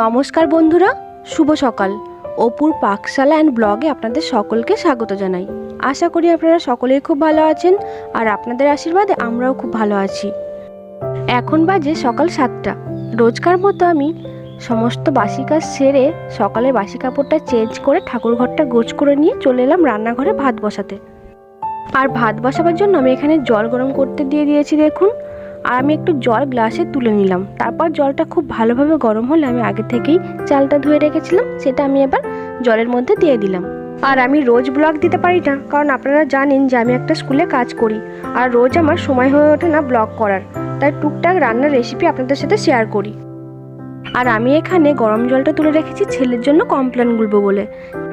নমস্কার বন্ধুরা, শুভ সকাল। অপুর পাকশালা অ্যান্ড ব্লগে আপনাদের সকলকে স্বাগত জানাই। আশা করি আপনারা সকলেই খুব ভালো আছেন আর আপনাদের আশীর্বাদে আমরাও খুব ভালো আছি। এখন বাজে সকাল সাতটা। রোজকার মতো আমি সমস্ত বাসি কাজ সেরে সকালে বাসি কাপড়টা চেঞ্জ করে ঠাকুর ঘরটা গোছ করে নিয়ে চলে এলাম রান্নাঘরে ভাত বসাতে। আর ভাত বসাবার জন্য আমি এখানে জল গরম করতে দিয়ে দিয়েছি দেখুন। আর আমি একটু জল গ্লাসে তুলে নিলাম। তারপর জলটা খুব ভালোভাবে গরম হলে আমি আগে থেকেই চালটা ধুয়ে রেখেছিলাম, সেটা আমি এবার জলের মধ্যে দিয়ে দিলাম। আর আমি রোজ ব্লগ দিতে পারি না, কারণ আপনারা জানেন যে আমি একটা স্কুলে কাজ করি, আর রোজ আমার সময় হয়ে ওঠে না ব্লগ করার। তাই টুকটাক রান্নার রেসিপি আপনাদের সাথে শেয়ার করি। আর আমি এখানে গরম জলটা তুলে রেখেছি ছেলের জন্য কমপ্লেন গুলবো বলে।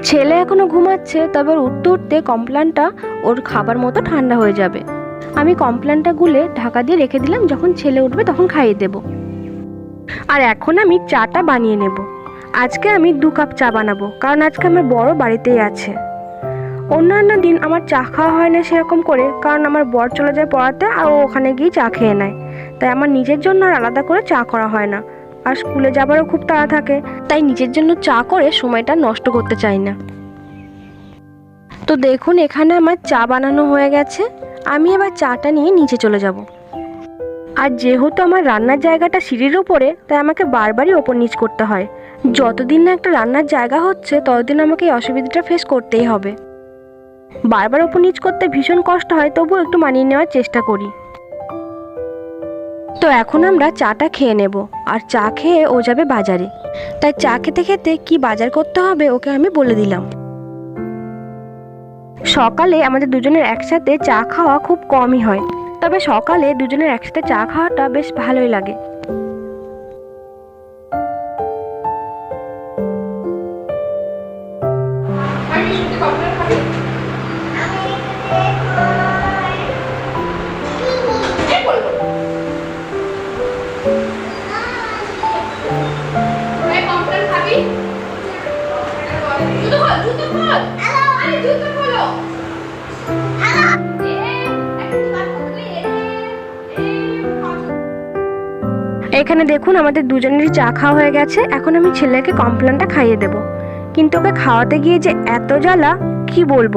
ছেলে এখনও ঘুমাচ্ছে, তবে উঠতে উঠতে কমপ্লেনটা ওর খাবার মতো ঠান্ডা হয়ে যাবে। আমি কমপ্লেনটা গুলে ঢাকা দিয়ে রেখে দিলাম, যখন ছেলে উঠবে তখন খাইয়ে দেব। আর এখন আমি চাটা বানিয়ে নেব। আজকে আমি দু কাপ চা বানাবো, কারণ আজকে আমার বড় বাড়িতেই আছে। অন্যান্য দিন আমার চা খাওয়া হয় না সেরকম করে, কারণ আমার বর চলে যায় পড়াতে আর ও ওখানে গিয়ে চা খেয়ে নেয়। তাই আমার নিজের জন্য আর আলাদা করে চা করা হয় না। আর স্কুলে যাবারও খুব তাড়া থাকে, তাই নিজের জন্য চা করে সময়টা নষ্ট করতে চাই না। তো দেখুন, এখানে আমার চা বানানো হয়ে গেছে। আমি এবার চাটা নিয়ে নিচে চলে যাব। আর যেহেতু আমার রান্নার জায়গাটা সিঁড়ির ওপরে তাই আমাকে বারবারই ওপর নিচ করতে হয়। যতদিন না একটা রান্নার জায়গা হচ্ছে, ততদিন আমাকে এই অসুবিধাটা ফেস করতেই হবে। বারবার ওপর নিচ করতে ভীষণ কষ্ট হয়, তবুও একটু মানিয়ে নেওয়ার চেষ্টা করি। তো এখন আমরা চাটা খেয়ে নেব, আর চা খেয়ে ও যাবে বাজারে। তাই চা খেতে খেতে কি বাজার করতে হবে, ওকে আমি বলে দিলাম। সকালে আমাদের দুজনের একসাথে চা খাওয়া খুব কমই হয়। তবে সকালে দুজনের একসাথে চা খাওয়াটা বেশ ভালোই লাগে। এখানে দেখুন, আমাদের দুজনেরই চা খাওয়া হয়ে গেছে। এখন আমি ছেলেকে কমপ্লেনটা খাইয়ে দেব। কিন্তু ওকে খাওয়াতে গিয়ে যে এত জ্বালা, কি বলব?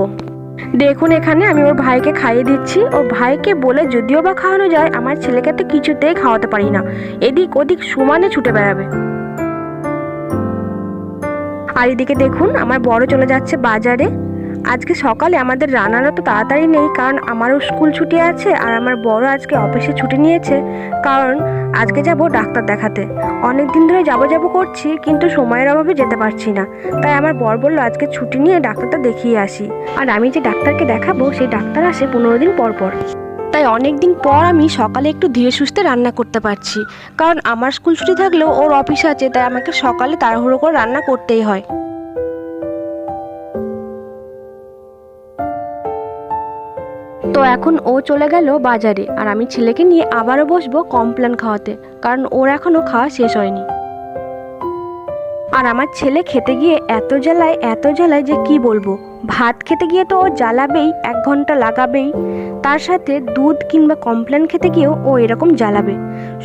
দেখুন এখানে আমি ওর ভাইকে খাইয়ে দিচ্ছি। ওর ভাইকে বলে যদিও বা খাওয়ানো যায়, আমার ছেলেকে তো কিছুতেই খাওয়াতে পারি না। এদিক ওদিক সমানে ছুটে বেড়াবে। আর এদিকে দেখুন, আমার বড় চলে যাচ্ছে বাজারে। আজকে সকালে আমাদের রান্নারা তো তাড়াতাড়ি নেই, কারণ আমারও স্কুল ছুটি আছে আর আমার বড় আজকে অফিসে ছুটি নিয়েছে। কারণ আজকে যাব ডাক্তার দেখাতে। অনেক দিন ধরে যাব যাব করছি, কিন্তু সময়ের অভাবে যেতে পারছি না। তাই আমার বর বলল, আজকে ছুটি নিয়ে ডাক্তারটা দেখিয়ে আসি। আর আমি যে ডাক্তারকে দেখাবো, সেই ডাক্তার আসে পনেরো দিন পর পর। তাই অনেক দিন পর আমি সকালে একটু ধীরে সুস্থে রান্না করতে পারছি। কারণ আমার স্কুল ছুটি থাকলেও ওর অফিস আছে, তাই আমাকে সকালে তাড়াহুড়ো করে রান্না করতেই হয়। এখন ও চলে গেল বাজারে আর আমি ছেলেকে নিয়ে আবারও বসবো কমপ্লেন খাওয়াতে, কারণ ওর এখনও খাওয়া শেষ হয়নি। আর আমার ছেলে খেতে গিয়ে এত জ্বালায় এত জ্বালায় যে কি বলব? ভাত খেতে গিয়ে তো ও জ্বালাবেই, এক ঘণ্টা লাগাবেই। তার সাথে দুধ কিংবা কমপ্লেন খেতে গিয়েও ও এরকম জ্বালাবে।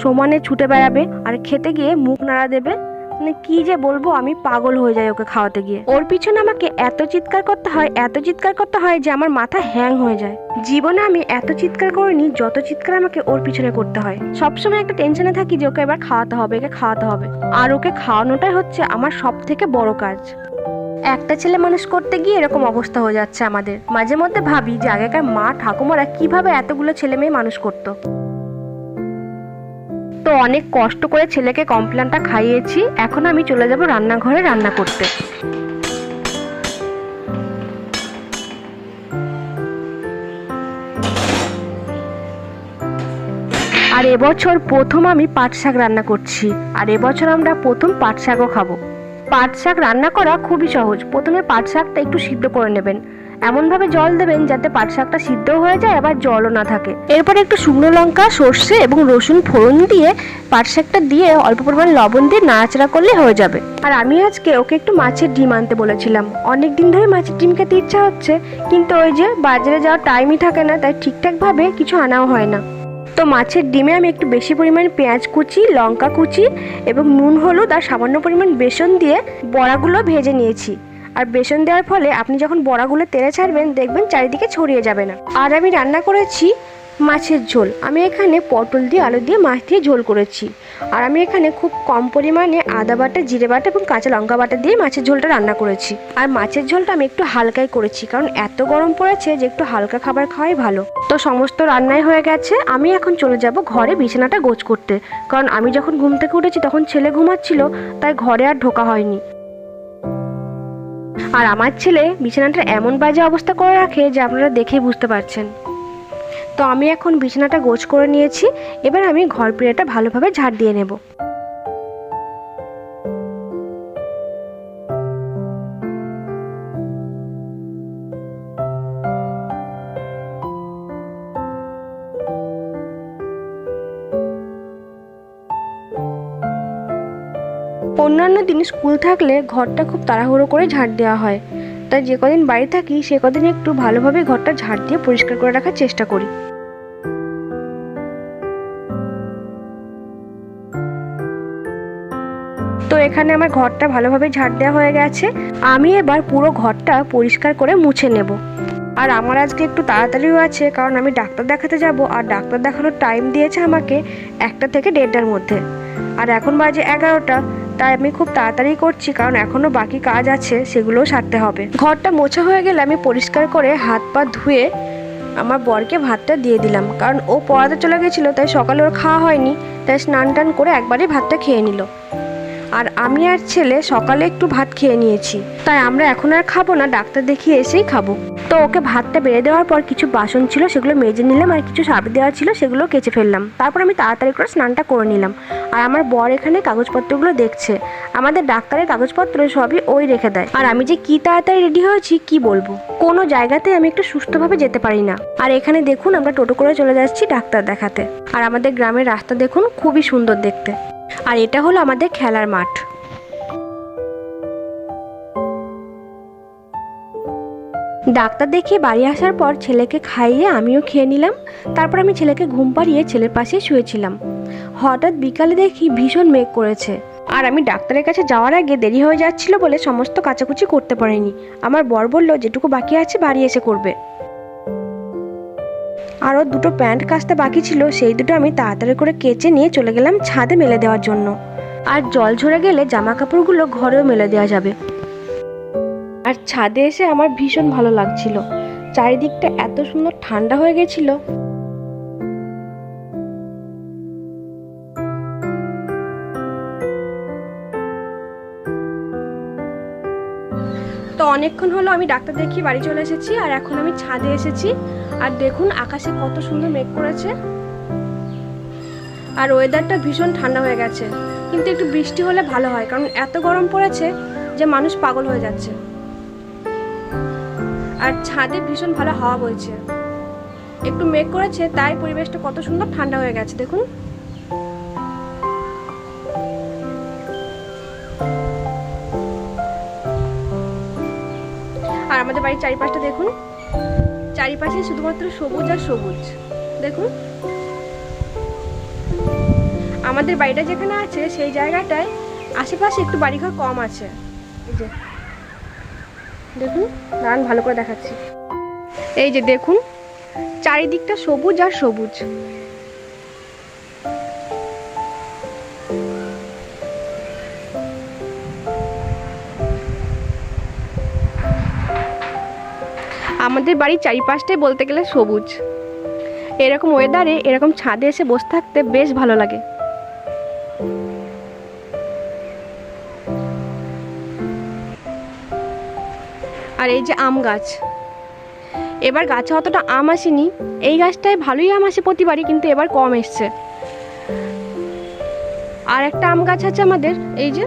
সমানে ছুটে বেড়াবে আর খেতে গিয়ে মুখ নাড়া দেবে। মানে কি যে বলব, আমি পাগল হয়ে যাই ওকে খাওয়াতে গিয়ে। ওর পিছনে আমাকে এত চিৎকার করতে হয়, এত চিৎকার করতে হয় যে আমার মাথা হ্যাং হয়ে যায়। জীবনে আমি এত চিৎকার করিনি যত চিৎকার আমাকে ওর পিছনে করতে হয়। সবসময় একটা টেনশনে থাকি যে ওকে এবার খাওয়াতে হবে, একে খাওয়াতে হবে। আর ওকে খাওয়ানোটাই হচ্ছে আমার সব থেকে বড় কাজ। একটা ছেলে মানুষ করতে গিয়ে এরকম অবস্থা হয়ে যাচ্ছে আমাদের। মাঝে মধ্যে ভাবি যে আগেকার মা ঠাকুমারা কীভাবে এতগুলো ছেলে মেয়ে মানুষ করতো। তো অনেক কষ্ট করে ছেলেকে কমপ্লেনটা খাইয়েছি। এখন আমি চলে যাব রান্নাঘরে রান্না করতে। আর এবছর প্রথম আমি পাট শাক রান্না করছি। আর এবছর আমরা প্রথম পাট শাকও খাব। পাট শাক রান্না করা খুবই সহজ। প্রথমে পাট শাকটা একটু সিদ্ধ করে নেবেন। এমনভাবে জল দেবেন যাতে পাট শাকটা সিদ্ধ হয়ে যায়, আবার জলও না থাকে। এরপর একটু শুকনো লঙ্কা, সর্ষে এবং রসুন ফোড়ন দিয়ে পাট শাকটা দিয়ে অল্প পরিমাণ লবণ দিয়ে নাড়াচাড়া করলে হয়ে যাবে। আর আমি আজকে ওকে একটু মাছের ডিম আনতে বলেছিলাম। অনেক দিন ধরে মাছের ডিম খেতে ইচ্ছা হচ্ছে, কিন্তু ওই যে বাজারে যাওয়ার টাইমই থাকে না, তাই ঠিকঠাকভাবে কিছু আনাও হয় না। তো মাছের ডিমে আমি একটু বেশি পরিমাণ পেঁয়াজ কুচি, লঙ্কা কুচি এবং নুন, হলুদ আর সামান্য পরিমাণ বেসন দিয়ে বড়াগুলো ভেজে নিয়েছি। আর বেসন দেওয়ার ফলে আপনি যখন বড়াগুলো তেলে ছাড়বেন, দেখবেন চারিদিকে ছড়িয়ে যাবে না। আর আমি রান্না করেছি মাছের ঝোল। আমি এখানে পটল দিয়ে, আলু দিয়ে, মাছ দিয়ে ঝোল করেছি। আর আমি এখানে খুব কম পরিমাণে আদা বাটা, জিরে বাটা এবং কাঁচা লঙ্কা বাটা দিয়ে মাছের ঝোলটা রান্না করেছি। আর মাছের ঝোলটা আমি একটু হালকাই করেছি, কারণ এত গরম পড়েছে যে একটু হালকা খাবার খাওয়াই ভালো। তো সমস্ত রান্নাই হয়ে গেছে। আমি এখন চলে যাব ঘরে বিছানাটা গোছ করতে। কারণ আমি যখন ঘুম থেকে উঠেছি, তখন ছেলে ঘুমাচ্ছিল, তাই ঘরে আর ঢোকা হয়নি। আর আমার ছেলে বিছানাটা এমন বাজে অবস্থা করে রাখে যে আপনারা দেখেই বুঝতে পারছেন। তো আমি এখন বিছানাটা গোছ করে নিয়েছি, এবার আমি ঘর পিড়াটা ভালোভাবে ঝাড় দিয়ে নেব। দিন স্কুল থাকলে ঘরটা খুব তাড়াহুড়ো করে ঝাড় দেওয়া হয়। তাই যে কদিন বাড়ি থাকি, সে কদিন একটু ভালোভাবে ঘরটা ঝাড় দিয়ে পরিষ্কার করে রাখার চেষ্টা করি। তো এখানে আমার ঘরটা ভালোভাবে ঝাড় দেওয়া হয়ে গেছে। আমি এবার পুরো ঘরটা পরিষ্কার করে মুছে নেব। আর আমার আজকে একটু তাড়াতাড়িও আছে, কারণ আমি ডাক্তার দেখাতে যাব। আর ডাক্তার দেখানোর টাইম দিয়েছে আমাকে একটা থেকে দেড়টার মধ্যে। আর এখন বাজে এগারোটা। তাই আমি খুব তাড়াতাড়ি করছি, কারণ এখনও বাকি কাজ আছে, সেগুলোও সারতে হবে। ঘরটা মোছা হয়ে গেলে আমি পরিষ্কার করে হাত পা ধুয়ে আমার বরকে ভাতটা দিয়ে দিলাম, কারণ ও পড়াতে চলে গেছিল, তাই সকালে ওর খাওয়া হয়নি, তাই স্নান টান করে একবারই ভাতটা খেয়ে নিল। আর আমি আর ছেলে সকালে একটু ভাত খেয়ে নিয়েছি। তাই আমরা এখন আর খাব না, ডাক্তার দেখিয়ে এসেই খাব। তো ওকে ভাতটা বেড়ে দেওয়ার পর কিছু বাসন ছিল, সেগুলো মেজে নিলাম আর কিছু সাপ দেওয়া ছিল, সেগুলো কেচে ফেললাম। তারপর আমি তাড়াতাড়ি করে স্নানটা করে নিলাম। আর আমার বর এখানে কাগজপত্রগুলো দেখছে। আমাদের ডাক্তারের কাগজপত্র সবই ওই রেখে দেয়। আর আমি যে কি তাড়াতাড়ি রেডি হয়েছি, কি বলব? কোনো জায়গাতে আমি একটু সুস্থভাবে যেতে পারি না। আর এখানে দেখুন, আমরা টোটো করে চলে যাচ্ছি ডাক্তার দেখাতে। আর আমাদের গ্রামের রাস্তা দেখুন, খুবই সুন্দর দেখতে। আর এটা হলো আমাদের খেলার মাঠ। ডাক্তার দেখিয়ে বাড়ি আসার পর ছেলেকে খাইয়ে আমিও খেয়ে নিলাম। তারপর আমি ছেলেকে ঘুম পাড়িয়ে ছেলের পাশে শুয়েছিলাম। হঠাৎ বিকালে দেখি ভীষণ মেঘ করেছে। আর আমি ডাক্তারের কাছে যাওয়ার আগে দেরি হয়ে যাচ্ছিল বলে সমস্ত কাচাকুচি করতে পারিনি। আমার বর বলল, যেটুকু বাকি আছে বাড়ি এসে করবে। আরও দুটো প্যান্ট কাচতে বাকি ছিল, সেই দুটো আমি তাড়াতাড়ি করে কেচে নিয়ে চলে গেলাম ছাদে মেলে দেওয়ার জন্য। আর জল ঝরে গেলে জামা কাপড়গুলো ঘরেও মেলে দেওয়া যাবে। আর ছাদে এসে আমার ভীষণ ভালো লাগছিল। চারিদিকটা এত সুন্দর ঠান্ডা হয়ে গেছিল। তো অনেকক্ষণ হলো আমি ডাক্তার দেখিয়ে বাড়ি চলে এসেছি, আর এখন আমি ছাদে এসেছি। আর দেখুন আকাশে কত সুন্দর মেঘ করেছে। আর ওয়েদারটা ভীষণ ঠান্ডা হয়ে গেছে। কিন্তু একটু বৃষ্টি হলে ভালো হয়, কারণ এত গরম পড়েছে যে মানুষ পাগল হয়ে যাচ্ছে। আর ছাদে ভীষণ ভালো হাওয়া বইছে। একটু মেঘ করেছে, তাই পরিবেশটা কত সুন্দর ঠান্ডা হয়ে গেছে, দেখুন। আর আমাদের বাড়ির চারিপাশটা দেখুন। চারিপাশে শুধুমাত্র সবুজ আর সবুজ। দেখুন। আমাদের বাড়িটা যেখানে আছে, সেই জায়গাটায় আশেপাশে একটু বাড়িঘর কম আছে। দেখুন দাঁড়ান ভালো করে দেখাচ্ছি। এই যে দেখুন, চারিদিকটা সবুজ আর সবুজ। আমাদের বাড়ির চারিপাশটাই বলতে গেলে সবুজ। এরকম ওয়েদারে এরকম ছাদে এসে বসে থাকতে বেশ ভালো লাগে। আর এই যে আম গাছ। এবার গাছে অতটা আম আসেনি। এই গাছটায় ভালোই আম আসে প্রতিবারই, কিন্তু এবার কম এসছে। আর একটা আম গাছ আছে আমাদের, এই যে।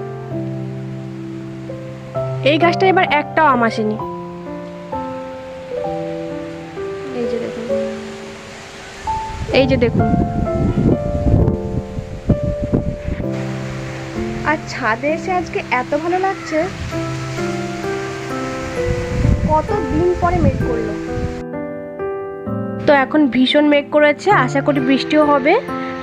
এই গাছটা এবার একটাও আম আসেনি। এই যে দেখুন। আর ছাদে এসে আজকে এত ভালো লাগছে। কত দিন পরে মেঘ করল। তো এখন ভীষণ মেঘ করেছে, আশা করি বৃষ্টিও হবে।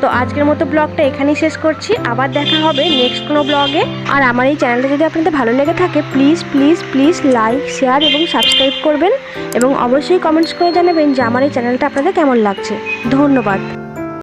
তো আজকের মতো ব্লগটা এখানেই শেষ করছি। আবার দেখা হবে নেক্সট কোনো ব্লগে। আর আমার এই চ্যানেলটা যদি আপনাদের ভালো লেগে থাকে please please please like share এবং সাবস্ক্রাইব করবেন। এবং অবশ্যই কমেন্টস করে জানাবেন যে আমার এই চ্যানেলটা আপনাদের কেমন লাগছে। ধন্যবাদ।